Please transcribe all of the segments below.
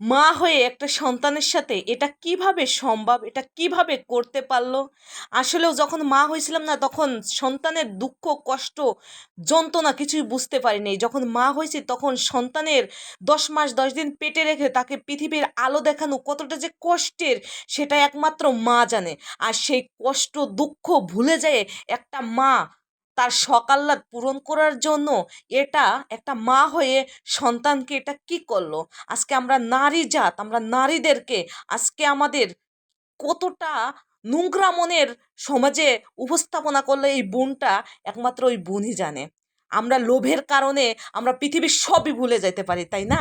মা হয়ে একটা সন্তানের সাথে এটা কীভাবে সম্ভব? এটা কীভাবে করতে পারল? আসলেও যখন মা হয়েছিলাম না, তখন সন্তানের দুঃখ, কষ্ট, যন্ত্রণা কিছুই বুঝতে পারিনি যখন মা হয়েছি, তখন সন্তানের দশ মাস, দশ দিন পেটে রেখে তাকে পৃথিবীর আলো দেখানো কতটা যে কষ্টের, সেটা একমাত্র মা জানে। আর সেই কষ্ট, দুঃখ ভুলে যায় একটা মা তার সকাল্লাদ পূরণ করার জন্য এটা একটা মা হয়ে সন্তানকে এটা কি করল? আজকে আমরা নারী জাত, আমরা নারীদেরকে আজকে আমাদের কতটা নোংরা মনের সমাজে উপস্থাপনা করলে এই বোনটা একমাত্র ওই বোনই জানে। আমরা লোভের কারণে আমরা পৃথিবীর সবই ভুলে যেতে পারি, তাই না?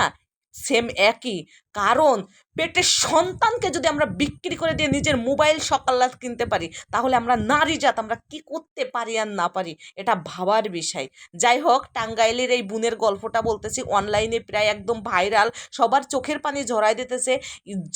সেম একই। কারণ পেটের সন্তানকে যদি আমরা বিক্রি করে দিয়ে নিজের মোবাইল সকাল্লাদ কিনতে পারি, তাহলে আমরা নারী জাত, আমরা কি করতে পারি আর না পারি, এটা ভাবার বিষয়। যাই হোক, টাঙ্গাইলের এই বোনের গল্পটা বলতেছি, অনলাইনে প্রায় একদম ভাইরাল, সবার চোখের পানি ঝরাই দিতেছে।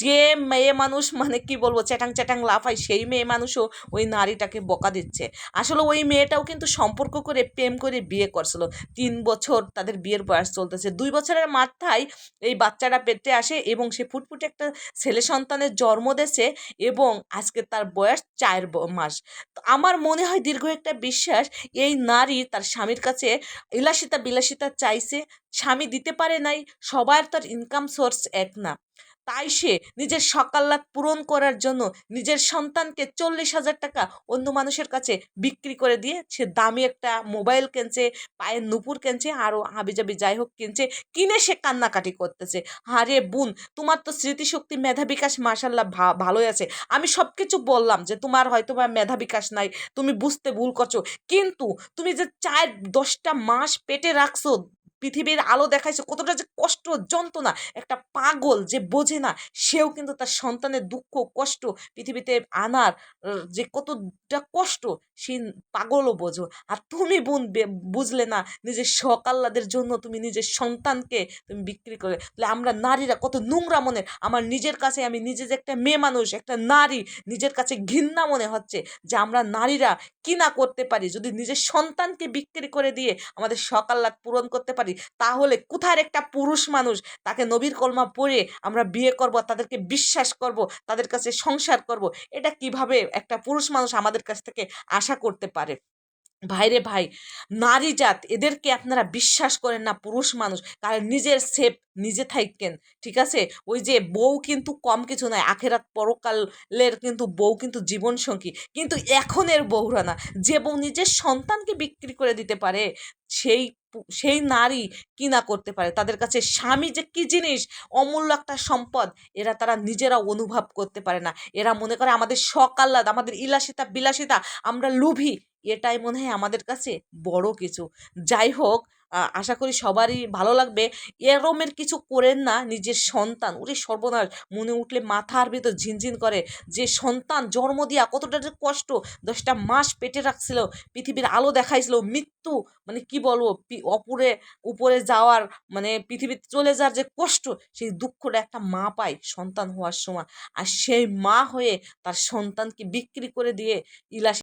যে মেয়ে মানুষ মানে কি বলব চ্যাটাং চ্যাটাং লাফায়, সেই মেয়ে মানুষও ওই নারীটাকে বকা দিচ্ছে। আসলে ওই মেয়েটাও কিন্তু সম্পর্ক করে, প্রেম করে বিয়ে করছিল। তিন বছর তাদের বিয়ের বয়স চলতেছে। দুই বছরের মাথায় এই বাচ্চাটা পেটে আসে এবং সে ফুটফুটে একটা ছেলে সন্তানের জন্ম দিয়েছে এবং আজকে তার বয়স চার মাস। আমার মনে হয় দীর্ঘ একটা বিশ্বাস এই নারী তার স্বামীর কাছে ইলাসিতা বিলাসিতা চাইছে, স্বামী দিতে পারে নাই, সবার তার ইনকাম সোর্স এক না। তাই সে নিজের সকাল্লাত পূরণ করার জন্য নিজের সন্তানকে চল্লিশ হাজার টাকা অন্য মানুষের কাছে বিক্রি করে দিয়ে সে দামি একটা মোবাইল কিনছে, পায়ের নুপুর কিনছে, আরও হাবিজাবি যাই হোক কিনছে, কিনে সে কান্নাকাটি করতেছে। আরে বোন, তোমার তো স্মৃতিশক্তি মেধা বিকাশ মাসাল্লাহ ভালোই আছে। আমি সব কিছু বললাম যে তোমার হয়তো বা মেধা বিকাশ নাই, তুমি বুঝতে ভুল করছ। কিন্তু তুমি যে চার দশটা মাস পেটে রাখছো পৃথিবীর আলো দেখাইছে কতটা যে কষ্ট, যন্ত্রণা। একটা পাগল যে বোঝে না, সেও কিন্তু তার সন্তানের দুঃখ, কষ্ট, পৃথিবীতে আনার যে কতটা কষ্ট, সে পাগলও বোঝো। আর তুমি বোন বুঝলে না, নিজের সকাল্লাদের জন্য তুমি নিজের সন্তানকে তুমি বিক্রি করে, তাহলে আমরা নারীরা কত নোংরা মনে আমার নিজের কাছে আমি নিজে যে একটা মেয়ে মানুষ, একটা নারী, নিজের কাছে ঘৃণা মনে হচ্ছে যে আমরা নারীরা কি না করতে পারি? যদি নিজের সন্তানকে বিক্রি করে দিয়ে আমাদের সকাল্লাদ পূরণ করতে পারি তাহলে কোথার একটা পুরুষ মানুষ তাকে নবীর কলমা পড়ে আমরা বিয়ে করব, তাদেরকে বিশ্বাস করব, তাদের কাছে সংসার করব, এটা কীভাবে একটা পুরুষ মানুষ আমাদের কাছ থেকে আশা করতে পারে? ভাইরে ভাই, নারী জাত, এদেরকে আপনারা বিশ্বাস করেন না পুরুষ মানুষ। কারণ নিজের সেফ নিজে থাকেন ঠিক আছে? ওই যে বউ কিন্তু কম কিছু নয়, আখেরাত পরকালের কিন্তু বউ কিন্তু জীবন সঙ্গী কিন্তু এখনের বউরা না, যে বউ নিজের সন্তানকে বিক্রি করে দিতে পারে, সেই সেই নারী কি না করতে পারে? তাদের কাছে স্বামী যে কী জিনিস, অমূল্য একটা সম্পদ, এরা তারা নিজেরা অনুভব করতে পারে না। এরা মনে করে আমাদের সকাল্লাদ, আমাদের ইলাসিতা বিলাসিতা, আমরা লুভি। এটাই মনে হয় আমাদের কাছে বড় কিছু। যাই হোক আশা করি সবারই ভালো লাগবে। এরমের কিছু করেন না নিজের সন্তান। ওরে সর্বনাশ, মনে উঠলে মাথার ভেতর ঝিনঝিন করে যে সন্তান জন্ম দিয়া কতটা যে কষ্ট। দশটা মাস পেটে রাখছিল, পৃথিবীর আলো দেখাইছিল, মৃত্যু মানে কি বলব অপরে, উপরে যাওয়ার মানে পৃথিবীতে চলে যাওয়ার যে কষ্ট, সেই দুঃখটা একটা মা পায় সন্তান হওয়ার সময়। আর সেই মা হয়ে তার সন্তানকে বিক্রি করে দিয়ে ইলাস